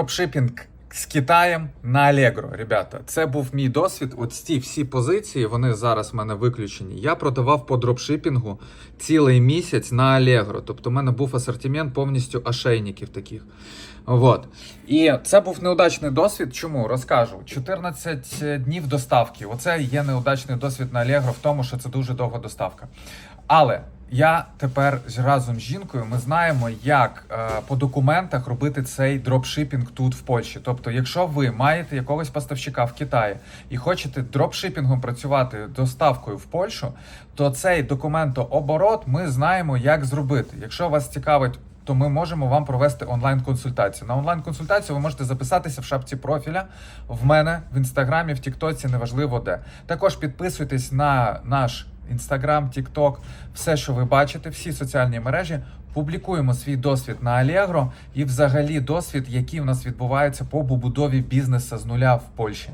Дропшипінг з Китаєм на Allegro, ребята. Це був мій досвід. От ці всі позиції, вони зараз в мене виключені. Я продавав по дропшипінгу цілий місяць на Allegro. Тобто, в мене був асортимент повністю ошейників таких. Вот. І це був неудачний досвід. Чому? Розкажу. 14 днів доставки. Оце є неудачний досвід на Allegro в тому, що це дуже довга доставка. Але я тепер разом з жінкою ми знаємо, як е, по документах робити цей дропшипінг тут в Польщі. Тобто, якщо ви маєте якогось поставщика в Китаї і хочете дропшипінгом працювати доставкою в Польщу, то цей документооборот ми знаємо, як зробити. Якщо вас цікавить. То ми можемо вам провести онлайн-консультацію. На онлайн-консультацію ви можете записатися в шапці профіля в мене в інстаграмі, в Тіктоці, неважливо де. Також підписуйтесь на наш інстаграм, Тікток, все, що ви бачите, всі соціальні мережі. Публікуємо свій досвід на Allegro і взагалі досвід, який в нас відбувається по побудові бізнесу з нуля в Польщі.